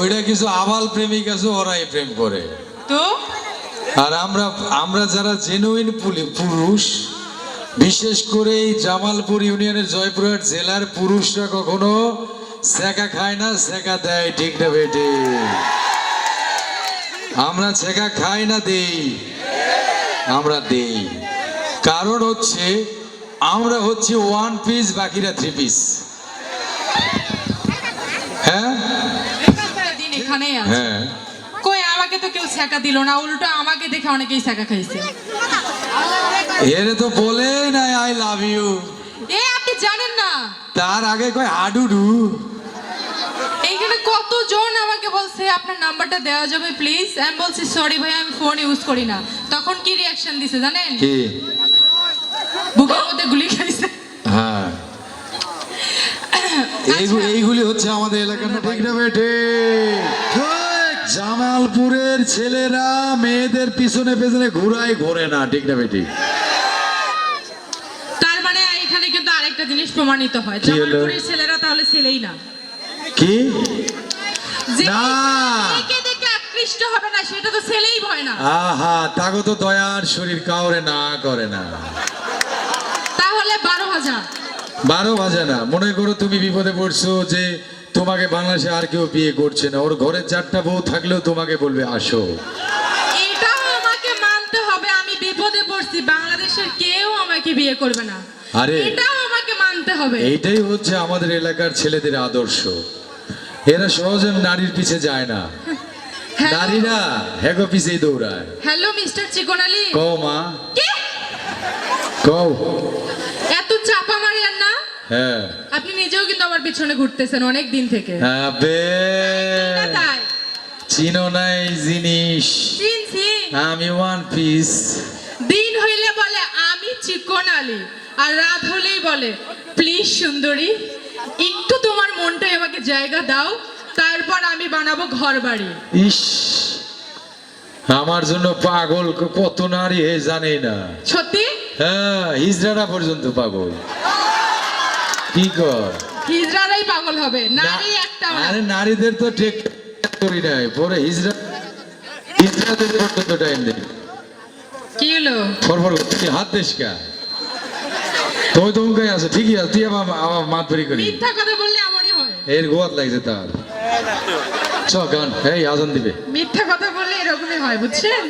ওইটা কিছু আবাল প্রেমিক আছে ওরাই প্রেম করে। তো? আর আমরা আমরা যারা জেনুইন পুরুষ বিশেষ করে এই জামালপুর ইউনিয়নের জয়পুরহাট জেলার পুরুষরা কখনো সেকা খায় না সেকা দেয় ঠিক না বেটে আমরা ছেঁকা খাই না দেই। আমরা দেই। কারণ হচ্ছে আমরা হচ্ছে ওয়ান পিস বাকিরা থ্রি পিস হ্যাঁ? এখানেই আছে। হ্যাঁ। কই আমাকে তো কেউ ছ্যাঁকা দিল না উল্টো আমাকে দেখে অনেকেই ছ্যাঁকা খাইছে। এরে তো বলেই নাই আই লাভ ইউ এ আপনি জানেন না। তার আগে কয় হাডুডু এইখানে কতজন আমাকে বলছে আপনার নাম্বারটা দেওয়া যাবে প্লিজ আমি বলছি সরি ভাই আমি ফোন ইউজ করি না। তখন কি রিয়াকশন দিছে জানেন? কি? বুকের মধ্যে গুলি খাইছে হ্যাঁ এইগুলি এইগুলি হচ্ছে আমাদের এলাকার ঠিক না বেটে জামালপুরের ছেলেরা মেয়েদের পিছনে পেছনে ঘুরায় ঘোরে না। ঠিক না বেটি তার মানে এখানে কিন্তু আরেকটা জিনিস প্রমাণিত হয়। জামালপুরের ছেলেরা তাহলে ছেলেই না। কি? যে না। আকৃষ্ট হবে না সেটা তো ছেলেই ভয় না। আহা তাগো তো দয়ার শরীর কাউরে না করে না। তাহলে বারো হাজার। বারো বাজে না। মনে করো তুমি বিপদে পড়ছো যে তোমাকে বাংলাদেশে আর কেউ বিয়ে করছে না। ওর ঘরে চারটা বউ থাকলেও তোমাকে বলবে আসো। এটাও আমাকে মানতে হবে। আমি বিপদে পড়ছি। বাংলাদেশের কেউ আমাকে বিয়ে করবে না। আরে। এটাও আমাকে মানতে হবে। এইটাই হচ্ছে আমাদের এলাকার ছেলেদের আদর্শ। এরা সহজে নারীর পিছে যায় না। নারীরা হেগো পিছেই দৌড়ায়। হ্যালো মিস্টার চিকন আলী কও মা। কও। হ্যাঁ। আপনি নিজেও কিন্তু আমার পিছনে ঘুরতেছেন অনেক দিন থেকে। আবে। চিনো নাই জিনিস। চিনছি আমি ওয়ান পিস দিন হইলে বলে আমি চিকন আলী আর রাত হলেই বলে প্লিজ সুন্দরী একটু তোমার মনটাই আমাকে জায়গা দাও তারপর আমি বানাবো ঘর বাড়ি ইস আমার জন্য পাগল কত নারী হে জানে না। সত্যি? হ্যাঁ হিজড়ারা পর্যন্ত পাগল। কি কর? হিজড়ারাই পাগল হবে নারী একটা। আরে নারীদের তো ঠিক করি নাই পরে হিজড়া হিজড়াদের পর্যন্ত টাইম দেয় কি হলো? ফরফর করতে তুই হাত দেশ কা? তুই তো উনকাই আছে ঠিকই আছে তুই আমার আমার মাত বেরি করি। মিথ্যা কথা বললে আমারই হয়। এর গোয়াত লাগছে তার। চ গান এই আজান দিবে। মিথ্যা কথা বললে এরকমই হয় বুঝছেন?